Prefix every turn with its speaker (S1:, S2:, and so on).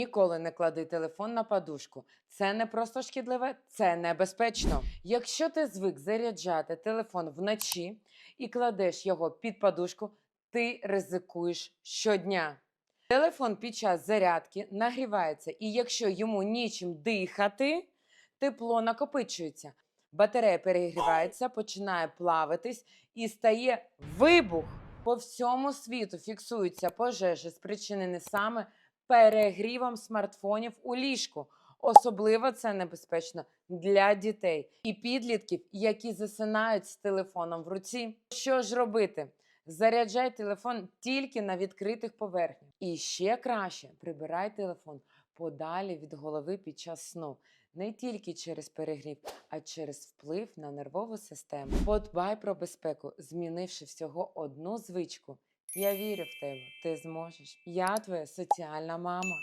S1: Ніколи не клади телефон на подушку. Це не просто шкідливе, це небезпечно. Якщо ти звик заряджати телефон вночі і кладеш його під подушку, ти ризикуєш щодня. Телефон під час зарядки нагрівається, і якщо йому нічим дихати, тепло накопичується. Батарея перегрівається, починає плавитись і стає вибух. По всьому світу фіксуються пожежі, спричинені саме перегрівом смартфонів у ліжку. Особливо це небезпечно для дітей і підлітків, які засинають з телефоном в руці. Що ж робити? Заряджай телефон тільки на відкритих поверхнях. І ще краще прибирай телефон подалі від голови під час сну. Не тільки через перегрів, а через вплив на нервову систему. Подбай про безпеку, змінивши всього одну звичку. Я вірю в тебе, ти зможеш. Я твоя соціальна мама.